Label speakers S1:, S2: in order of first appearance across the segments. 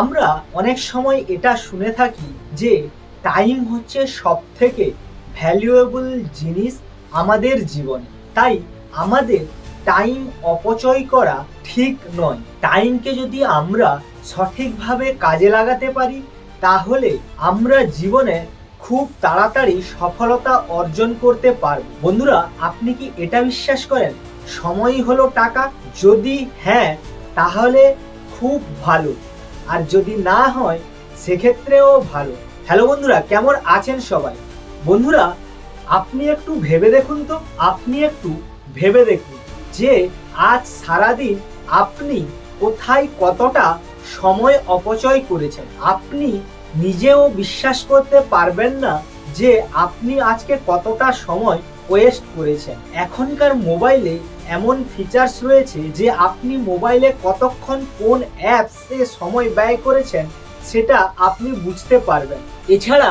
S1: আমরা অনেক সময় এটা শুনে থাকি যে টাইম হচ্ছে সব থেকে ভ্যালুয়েবল জিনিস আমাদের জীবনে। তাই আমাদের টাইম অপচয় করা ঠিক নয়। টাইমকে যদি আমরা সঠিকভাবে কাজে লাগাতে পারি, তাহলে আমরা জীবনে খুব তাড়াতাড়ি সফলতা অর্জন করতে পারব। বন্ধুরা, আপনি কি এটা বিশ্বাস করেন? সময়ই হলো টাকা। যদি হ্যাঁ তাহলে খুব ভালো। আর যদি না হয়, সেক্ষেত্রেও ভালো। হ্যালো বন্ধুরা, কেমন আছেন সবাই? বন্ধুরা, আপনি একটু ভেবে দেখুন তো, আপনি একটু ভেবে দেখুন যে আজ সারাদিন আপনি কোথায় কতটা সময় অপচয় করেছেন। আপনি নিজেও বিশ্বাস করতে পারবেন না যে আপনি আজকে কতটা সময় ওয়েস্ট করেছেন। এখনকার মোবাইলে এমন ফিচার্স রয়েছে যে আপনি মোবাইলে কতক্ষণ কোন অ্যাপসে সময় ব্যয় করেছেন সেটা আপনি বুঝতে পারবেন। এছাড়া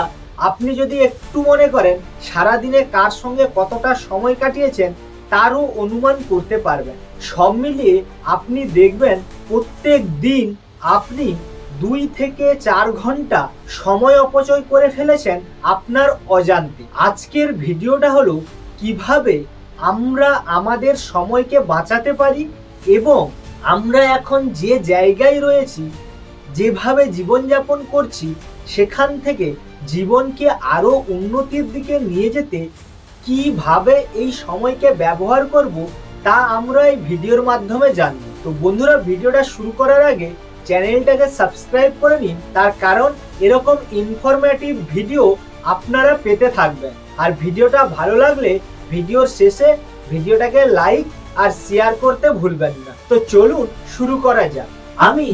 S1: আপনি যদি একটু মনে করেন সারাদিনে কার সঙ্গে কতটা সময় কাটিয়েছেন তারও অনুমান করতে পারবেন। সব মিলিয়ে আপনি দেখবেন প্রত্যেক দিন আপনি দুই থেকে চার ঘণ্টা সময় অপচয় করে ফেলেছেন আপনার অজান্তে। আজকের ভিডিওটা হলো কীভাবে আমরা আমাদের সময়কে বাঁচাতে পারি এবং আমরা এখন যে জায়গায় রয়েছি, যেভাবে জীবনযাপন করছি, সেখান থেকে জীবনকে আরও উন্নতির দিকে নিয়ে যেতে কীভাবে এই সময়কে ব্যবহার করব, তা আমরা এই ভিডিওর মাধ্যমে জানব। তো বন্ধুরা, ভিডিওটা শুরু করার আগে চ্যানেলটাকে সাবস্ক্রাইব করে নিন। তার কারণ এরকম ইনফরমেটিভ ভিডিও আপনারা পেতে থাকবেন। আর ভিডিওটা ভালো লাগলে ভিডিওর শেষে ভিডিওটাকে লাইক আর শেয়ার করতে ভুলবেন না। তো চলুন শুরু করা যাক। আমি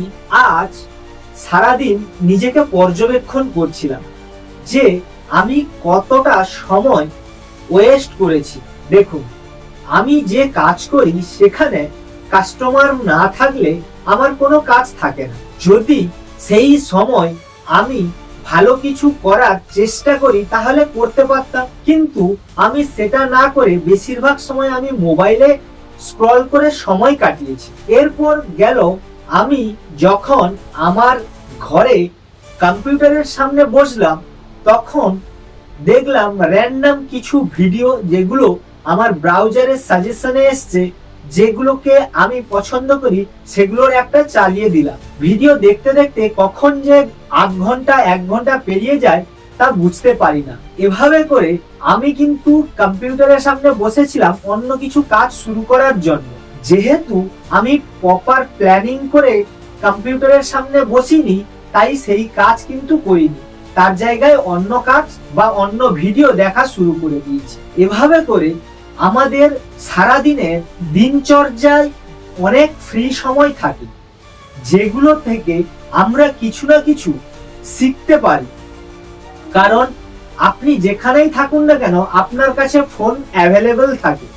S1: আজ সারাদিন নিজেকে পর্যবেক্ষণ করছিলাম যে আমি কতটা সময় ওয়েস্ট করেছি। দেখুন, আমি যে কাজ করি সেখানে কাস্টমার না থাকলে আমার কোনো কাজ থাকে না। যদি সেই সময় আমি ভালো কিছু করার চেষ্টা করি, তাহলে করতে পারতাম। কিন্তু আমি সেটা না করে বেশিরভাগ সময় আমি মোবাইলে স্ক্রল করে সময় কাটিয়েছি। এরপর গেল আমি যখন আমার ঘরে কম্পিউটারের সামনে বসলাম, তখন দেখলাম র্যান্ডম কিছু ভিডিও যেগুলো আমার ব্রাউজারের সাজেশনে এসছে। যেগুলোকে আমি পছন্দ করি, সেগুলোর একটা চালিয়ে দিলাম। ভিডিও দেখতে দেখতে কখন যে আধ ঘণ্টা, এক ঘণ্টা পেরিয়ে যায়, তা বুঝতে পারি না। এভাবে করে আমি কিন্তু কম্পিউটারের সামনে বসেছিলাম অন্য কিছু কাজ শুরু করার জন্য। যেহেতু আমি প্রপার প্ল্যানিং করে কম্পিউটারের সামনে বসিনি, তাই সেই কাজ কিন্তু করিনি। তার জায়গায় অন্য কাজ বা অন্য ভিডিও দেখা শুরু করে দিয়েছি। এভাবে করে আমাদের সারাদিনের দিনচর্যায় অনেক ফ্রি সময় থাকে, যেগুলো থেকে আমরা কিছু না কিছু শিখতে পারি। কারণ আপনি যেখানেই থাকুন না কেন, আপনার কাছে ফোন অ্যাভেলেবেল থাকে।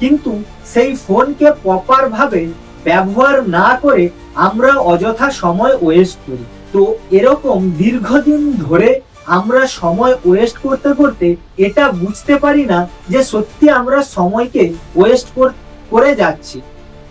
S1: কিন্তু সেই ফোনকে প্রপার ভাবে ব্যবহার না করে আমরা অযথা সময় ওয়েস্ট করি। তো এরকম দীর্ঘদিন ধরে আমরা সময় ওয়েস্ট করতে করতে এটা বুঝতে পারি না যে সত্যি আমরা সময়কে ওয়েস্ট করে যাচ্ছি।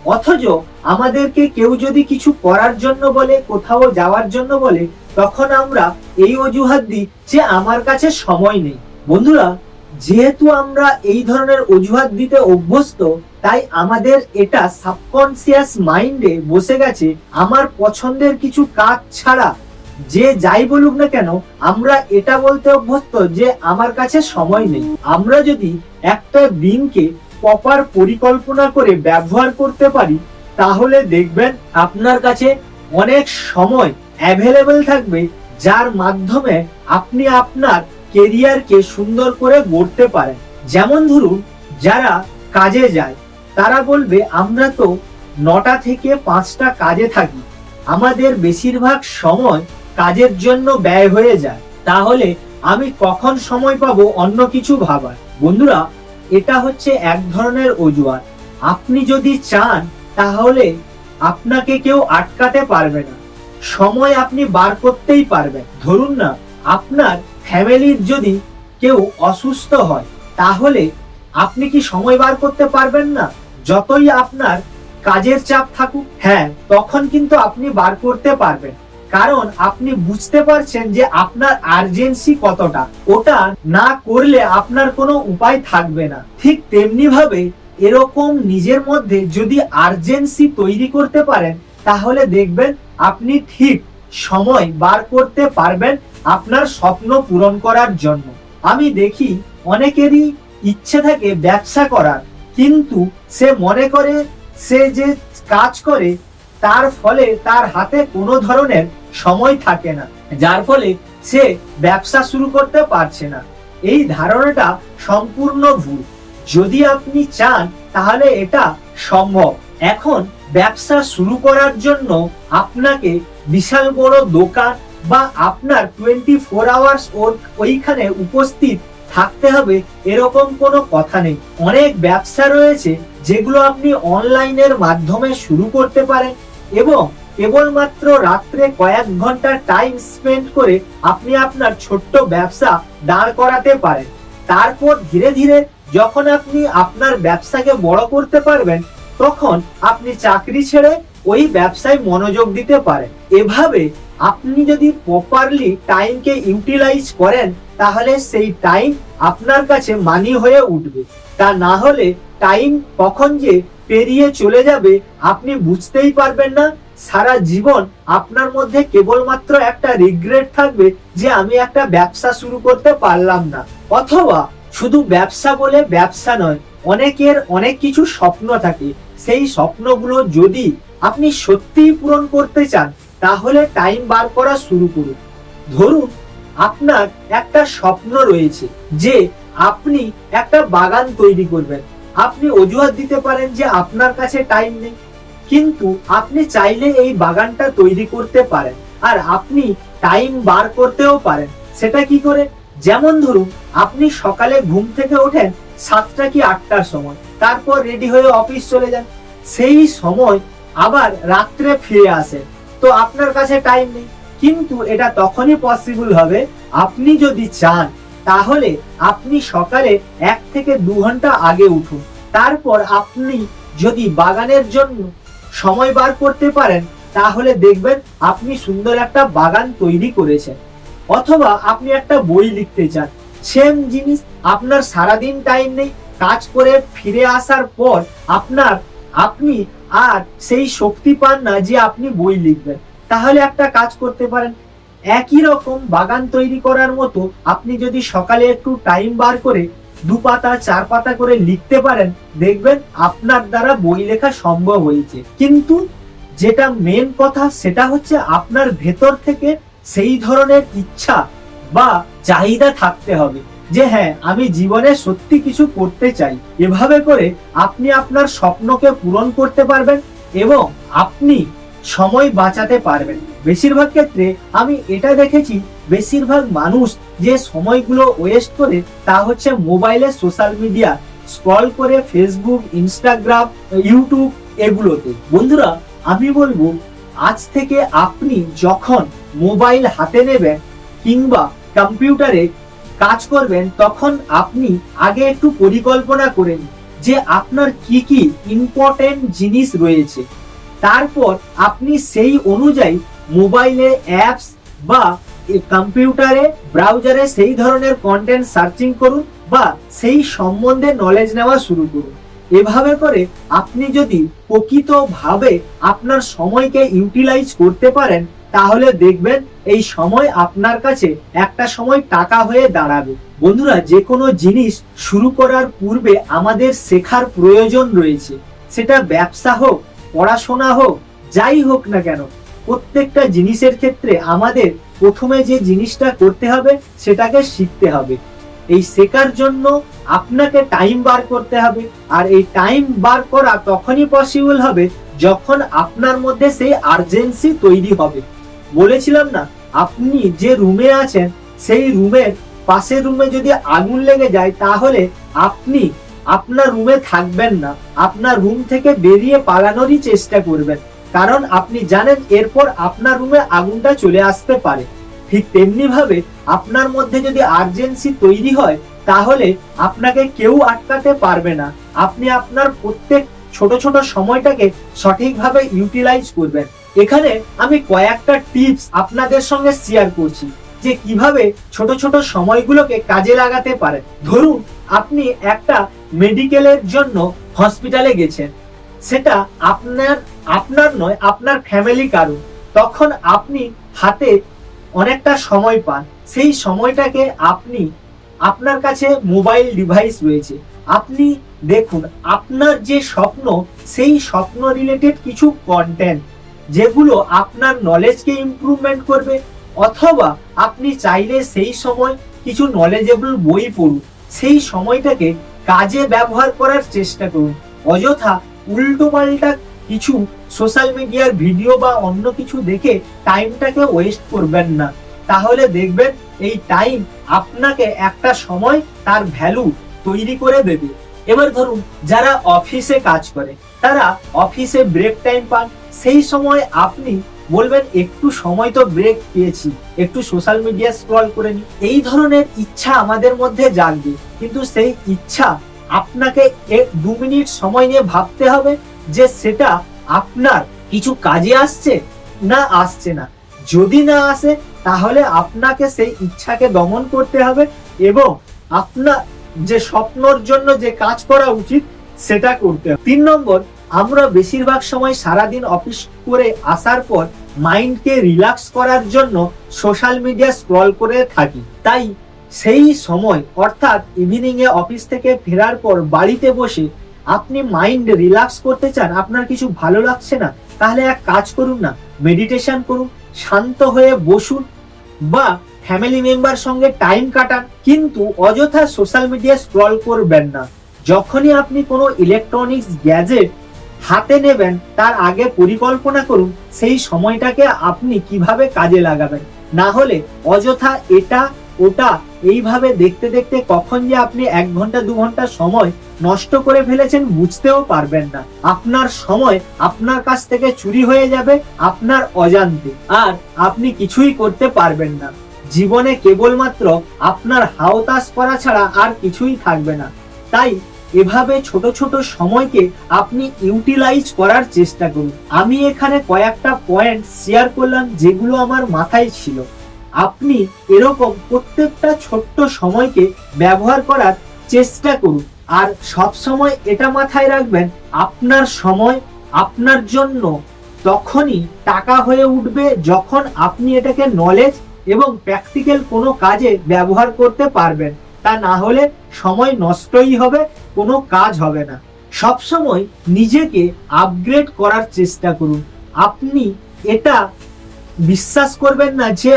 S1: অথচ আমাদেরকে কেউ যদি কিছু করার জন্য বলে, কোথাও যাওয়ার জন্য বলে, তখন আমরা এই অজুহাত দিই যে আমার কাছে সময় নেই। বন্ধুরা, যেহেতু আমরা এই ধরনের অজুহাত দিতে অভ্যস্ত, তাই আমাদের এটা সাবকনসিয়াস মাইন্ডে বসে গেছে। আমার পছন্দের কিছু কাজ ছাড়া যে যাই বলুক না কেন, আমরা এটা বলতে অভ্যস্ত যে আমার কাছে সময় নেই। আমরা যদি একটা দিনকে প্রপার পরিকল্পনা করে ব্যবহার করতে পারি, তাহলে দেখবেন আপনার কাছে অনেক সময় অ্যাভেলেবল থাকবে, যার মাধ্যমে আপনি আপনার কেরিয়ারকে সুন্দর করে গড়তে পারেন। যেমন ধরুন, যারা কাজে যায়, তারা বলবে, আমরা তো নটা থেকে পাঁচটা কাজে থাকি। আমাদের বেশিরভাগ সময় কাজের জন্য ব্যয় হয়ে যায়, তাহলে আমি কখন সময় পাবো অন্য কিছু ভাবার? বন্ধুরা, এটা হচ্ছে এক ধরনের অজুহাত। আপনি যদি চান, তাহলে আপনাকে কেউ আটকাতে পারবে না। সময় আপনি বার করতেই পারবেন। ধরুন না, আপনার ফ্যামিলির যদি কেউ অসুস্থ হয়, তাহলে আপনি কি সময় বার করতে পারবেন না? যতই আপনার কাজের চাপ থাকুক হ্যাঁ তখন কিন্তু আপনি বার করতে পারবেন। কারণ আপনি বুঝতে পারছেন যে আপনার আর্জেন্সি কতটা। ওটা না করলে আপনার কোনো উপায় থাকবে না। ঠিক তেমনি ভাবে এরকম নিজের মধ্যে যদি আর্জেন্সি তৈরি করতে পারেন, তাহলে দেখবেন আপনি ঠিক সময় বার করতে পারবেন আপনার স্বপ্ন পূরণ করার জন্য। আমি দেখি অনেকেরই ইচ্ছে থাকে ব্যবসা করার, কিন্তু সে মনে করে সে যে কাজ করে তার ফলে তার হাতে কোনো ধরনের সময় থাকে না, যার ফলে সে ব্যবসা শুরু করতে পারছে না। এই ধারণাটা সম্পূর্ণ ভুল। যদি আপনি চান, তাহলে এটা সম্ভব। এখন ব্যবসা শুরু করার জন্য আপনাকে বিশাল বড় দোকান বা আপনার টোয়েন্টি ফোর আওয়ার্স ওইখানে উপস্থিত থাকতে হবে, এরকম কোনো কথা নেই। অনেক ব্যবসা রয়েছে যেগুলো আপনি অনলাইনের মাধ্যমে শুরু করতে পারেন। এবং কেবলমাত্র রাত্রে কয়েক ঘণ্টা টাইম স্পেন্ড করে আপনি আপনার ছোট্ট ব্যবসা দাঁড় করাতে পারেন। তারপর ধীরে ধীরে যখন আপনি আপনার ব্যবসাকে বড় করতে পারবেন, তখন আপনি চাকরি ছেড়ে ওই ব্যবসায় মনোযোগ দিতে পারেন। এভাবে আপনি যদি প্রপারলি টাইমকে ইউটিলাইজ করেন, তাহলে সেই টাইম আপনার কাছে মানি হয়ে উঠবে। তা না হলে টাইম কখন যে পেরিয়ে চলে যাবে আপনি বুঝতেই পারবেন না। সারা জীবন আপনার মধ্যে কেবলমাত্র একটা রিগ্রেট থাকবে যে আমি একটা ব্যবসা শুরু করতে পারলাম না। অথবা শুধু ব্যবসা বলে ব্যবসা নয়, অনেকের অনেক কিছু স্বপ্ন থাকে। সেই স্বপ্নগুলো যদি আপনি সত্যিই পূরণ করতে চান, তাহলে টাইম বার করা শুরু করুন। ধরুন আপনার একটা স্বপ্ন রয়েছে যে আপনি একটা বাগান তৈরি করবেন। আপনি অজুহাত দিতে পারেন যে আপনার কাছে টাইম নেই। কিন্তু আপনি চাইলে এই বাগানটা তৈরি করতে পারেন। আর আপনি টাইম বার করতেও পারেন। সেটা কি করে? যেমন ধরুন, আপনি সকালে ঘুম থেকে ওঠেন সাতটা কি আটটার সময়। তারপর রেডি হয়ে অফিস চলে যান। সেই সময় আবার রাত্রে ফিরে আসেন। তো আপনার কাছে টাইম নেই। কিন্তু এটা তখনই পসিবল হবে। আপনি যদি চান তাহলে আপনি সকালে এক থেকে দু ঘণ্টা আগে উঠুন। তারপর আপনি যদি বাগানের জন্য সময় বার করতে পারেন, তাহলে দেখবেন আপনি সুন্দর একটা বাগান তৈরি করেছেন। অথবা আপনি একটা বই লিখতে চান। সেম জিনিস আপনার সারাদিন টাইম নেই, কাজ করে ফিরে আসার পর আপনার, আপনি আর সেই শক্তি পান না যে আপনি বই লিখবেন। তাহলে একটা কাজ করতে পারেন। একই রকম বাগান তৈরি করার মতো আপনি যদি সকালে একটু টাইম বার করে দু পাতা, চার পাতা করে লিখতে পারেন, দেখবেন আপনার দ্বারা বই লেখা সম্ভব হয়েছে। কিন্তু যেটা মেন কথা সেটা হচ্ছে আপনার ভেতর থেকে সেই ধরনের ইচ্ছা বা চাহিদা থাকতে হবে যে হ্যাঁ আমি জীবনে সত্যি কিছু করতে চাই। এভাবে করে আপনি আপনার স্বপ্নকে পূরণ করতে পারবেন এবং আপনি সময় বাঁচাতে পারবেন। বেশিরভাগ ক্ষেত্রে আমি এটা দেখেছি, বেশিরভাগ মানুষ যে সময়গুলো ওয়েস্ট করে তা হচ্ছে মোবাইলে সোশ্যাল মিডিয়া স্ক্রল করে ফেসবুক ইনস্টাগ্রাম ইউটিউব এগুলোতে। বন্ধুরা, আমি বলব, আজ থেকে আপনি যখন মোবাইল হাতে নেবেন কিংবা কম্পিউটারে কাজ করবেন, তখন আপনি আগে একটু পরিকল্পনা করে নিন যে আপনার কি কি ইম্পর্টেন্ট জিনিস রয়েছে। তারপর আপনি সেই অনুযায়ী মোবাইলে অ্যাপস বা কম্পিউটারে, ব্রাউজারে সেই ধরনের কন্টেন্ট সার্চিং করুন বা সেই সম্বন্ধে নলেজ নেওয়া শুরু করুন। এভাবে করে আপনি যদি প্রকৃতভাবে আপনার সময়কে ইউটিলাইজ করতে পারেন, তাহলে দেখবেন এই সময় আপনার কাছে একটা সময় টাকা হয়ে দাঁড়াবে। বন্ধুরা যে কোনো জিনিস শুরু করার পূর্বে আমাদের শেখার প্রয়োজন রয়েছে। সেটা ব্যবসা হোক পড়াশোনা হোক, যাই হোক না কেন, প্রত্যেকটা জিনিসের ক্ষেত্রে আমাদের প্রথমে যে জিনিসটা করতে হবে, সেটাকে শিখতে হবে। এই শেখার জন্য আপনাকে টাইম বার করতে হবে, আর এই টাইম বার করা তখনই পসিবল হবে যখন আপনার মধ্যে সেই আর্জেন্সি তৈরি হবে। বলেছিলাম না, আপনি যে রুমে আছেন, সেই রুমের পাশের রুমে যদি আগুন লেগে যায়, তাহলে আপনি আপনার রুমে থাকবেন না, আপনার রুম থেকে বেরিয়ে পালানোরই চেষ্টা করবেন। কারণ আপনি জানেন এরপর আপনার রুমে আগুনটা চলে আসতে পারে। ঠিক তেমনি ভাবে আপনার মধ্যে যদি আর্জেন্সি তৈরি হয়, তাহলে আপনাকে কেউ আটকাতে পারবে না। আপনি আপনার প্রত্যেক ছোট ছোট সময়টাকে সঠিকভাবে ইউটিলাইজ করবেন। এখানে আমি কয়েকটা টিপস আপনাদের সঙ্গে শেয়ার করছি। যে কীভাবে ছোট ছোট সময়গুলোকে কাজে লাগাতে পারেন ধরুন, আপনি একটা মেডিকেলের জন্য হসপিটালে গেছেন। সেটা আপনার আপনার নয়, আপনার ফ্যামিলি কারণ তখন আপনি হাতে অনেকটা সময় পান। সেই সময়টাকে আপনি, আপনার কাছে মোবাইল ডিভাইস রয়েছে। আপনি দেখুন, আপনার যে স্বপ্ন, সেই স্বপ্ন রিলেটেড কিছু কন্টেন্ট যেগুলো আপনার নলেজকে ইমপ্রুভমেন্ট করবে অথবা আপনি চাইলে সেই সময় কিছু নলেজেবল বই পড়ুন। সেই সময়টাকে কাজে ব্যবহার করার চেষ্টা করুন। অযথা উল্টো পাল্টা কিছু সোশ্যাল মিডিয়ার ভিডিও বা অন্য কিছু দেখে টাইমটাকে ওয়েস্ট করবেন না। তাহলে দেখবেন এই টাইম আপনাকে একটা সময় তার ভ্যালু তৈরি করে দেবে। এবার ধরুন, যারা অফিসে কাজ করে, তারা অফিসে ব্রেক টাইম পান। সেই সময় আপনি বলবেন, একটু সময় তো ব্রেক পেয়েছি, একটু সোশ্যাল মিডিয়া স্ক্রল করে নি এই ধরনের ইচ্ছা আমাদের মধ্যে জাগবে, কিন্তু সেই ইচ্ছা আপনাকে এক দু মিনিট সময় নিয়ে ভাবতে হবে যে সেটা আপনার কিছু কাজে আসছে না আসছে না। যদি না আসে, তাহলে আপনাকে সেই ইচ্ছাকে দমন করতে হবে এবং আপনার যে স্বপ্নর জন্য যে কাজ করা উচিত, সেটা করতে হবে। তিন নম্বর আমরা বেশিরভাগ সময় সারাদিন অফিস করে আসার পর মাইন্ডকে রিল্যাক্স করার জন্য সোশ্যাল মিডিয়া স্ক্রল করে থাকি। তাই সেই সময়, অর্থাৎ ইভিনিং এ অফিস থেকে ফেরার পর বাড়িতে বসে আপনি মাইন্ড রিল্যাক্স করতে চান, আপনার কিছু ভালো লাগছে না, তাহলে এক কাজ করুন না মেডিটেশন করুন, শান্ত হয়ে বসুন বা ফ্যামিলি মেম্বার সঙ্গে টাইম কাটান। কিন্তু অযথা সোশ্যাল মিডিয়া স্ক্রল করবেন না। যখনই আপনি কোনো ইলেকট্রনিক্স গ্যাজেট হাতে নেবেন, তার আগে পরিকল্পনা করুন সেই সময়টাকে আপনি কীভাবে কাজে লাগাবেন। না হলে অযথা এটা, ওটা, এইভাবে দেখতে দেখতে কখন যে আপনি এক ঘণ্টা, দু ঘণ্টা সময় নষ্ট করে ফেলেছেন বুঝতেও পারবেন না। আপনার সময় আপনার কাছ থেকে চুরি হয়ে যাবে, আপনার অজান্তে। আর আপনি কিছুই করতে পারবেন না। জীবনে কেবলমাত্র আপনার হাওতাস করা ছাড়া আর কিছুই থাকবে না। তাই এভাবে ছোট ছোট সময়কে আপনি ইউটিলাইজ করার চেষ্টা করুন। আমি এখানে কয়েকটা পয়েন্ট শেয়ার করলাম যেগুলো আমার মাথায় ছিল। আপনি এরকম প্রত্যেকটা ছোট্ট সময়কে ব্যবহার করার চেষ্টা করুন। আর সব সময় এটা মাথায় রাখবেন, আপনার সময়, আপনার জন্য তখনই টাকা হয়ে উঠবে যখন আপনি এটাকে নলেজ এবং প্র্যাকটিক্যাল কোনো কাজে ব্যবহার করতে পারবেন। তা না হলে সময় নষ্টই হবে কোনো কাজ হবে না। সব সময় নিজেকে আপগ্রেড করার চেষ্টা করুন। আপনি এটা বিশ্বাস করবেন না যে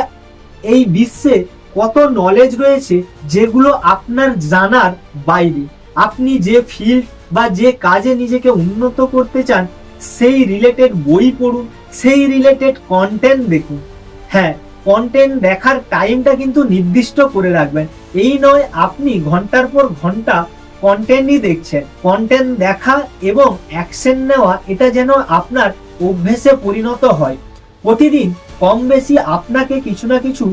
S1: এই বিশ্বে কত নলেজ রয়েছে যেগুলো আপনার জানার বাইরে। আপনি যে ফিল্ড বা যে কাজে নিজেকে উন্নত করতে চান, সেই রিলেটেড বই পড়ুন, সেই রিলেটেড কন্টেন্ট দেখুন। হ্যাঁ কন্টেন্ট দেখার টাইমটা কিন্তু নির্দিষ্ট করে রাখবেন। এই নয়, আপনি ঘণ্টার পর ঘণ্টা কন্টেন্টই দেখছেন। কন্টেন্ট দেখা এবং অ্যাকশন নেওয়া, এটা যেন আপনার অভ্যেসে পরিণত হয়। প্রতিদিন কম বেশি আপনাকে কিছু না কিছু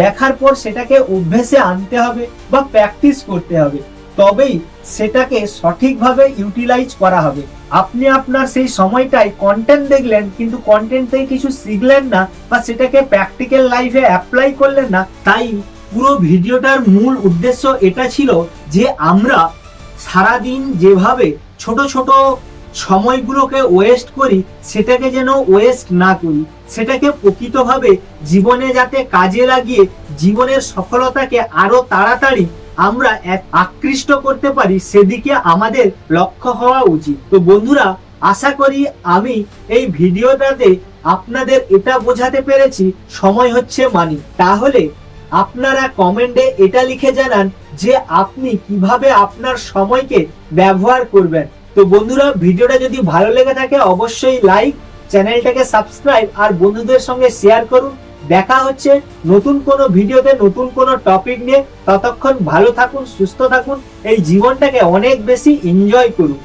S1: দেখার পর সেটাকে অভ্যেসে আনতে হবে বা প্র্যাকটিস করতে হবে। তবেই সেটাকে সঠিকভাবে ইউটিলাইজ করা হবে। আপনি আপনার সেই সময়টায় কন্টেন্ট দেখলেন, কিন্তু কন্টেন্ট থেকে কিছু শিখলেন না বা সেটাকে প্র্যাকটিক্যাল লাইফে অ্যাপ্লাই করলেন না, তাই পুরো ভিডিওটার মূল উদ্দেশ্য এটা ছিল যে আমরা সারাদিন যেভাবে ছোট ছোট সময়গুলোকে ওয়েস্ট করি, সেটাকে যেন ওয়েস্ট না করি, সেটাকে প্রকৃতভাবে জীবনে যাতে কাজে লাগিয়ে জীবনের সফলতাকে আরও তাড়াতাড়ি আমরা আকৃষ্ট করতে পারি, সেদিকে আমাদের লক্ষ্য হওয়া উচিত। তো বন্ধুরা, আশা করি আমি এই ভিডিওটাতে আপনাদের এটা বোঝাতে পেরেছি, সময় হচ্ছে মানি তাহলে আপনারা কমেন্টে এটা লিখে জানান যে আপনি কীভাবে আপনার সময়কে ব্যবহার করবেন। তো বন্ধুরা, ভিডিওটা যদি ভালো লেগে থাকে, অবশ্যই লাইক চ্যানেলটাকে সাবস্ক্রাইব আর বন্ধুদের সঙ্গে শেয়ার করুন। দেখা হচ্ছে নতুন কোনো ভিডিওতে, নতুন কোনো টপিক নিয়ে। ততক্ষণ ভালো থাকুন, সুস্থ থাকুন। এই জীবনটাকে অনেক বেশি এনজয় করুন।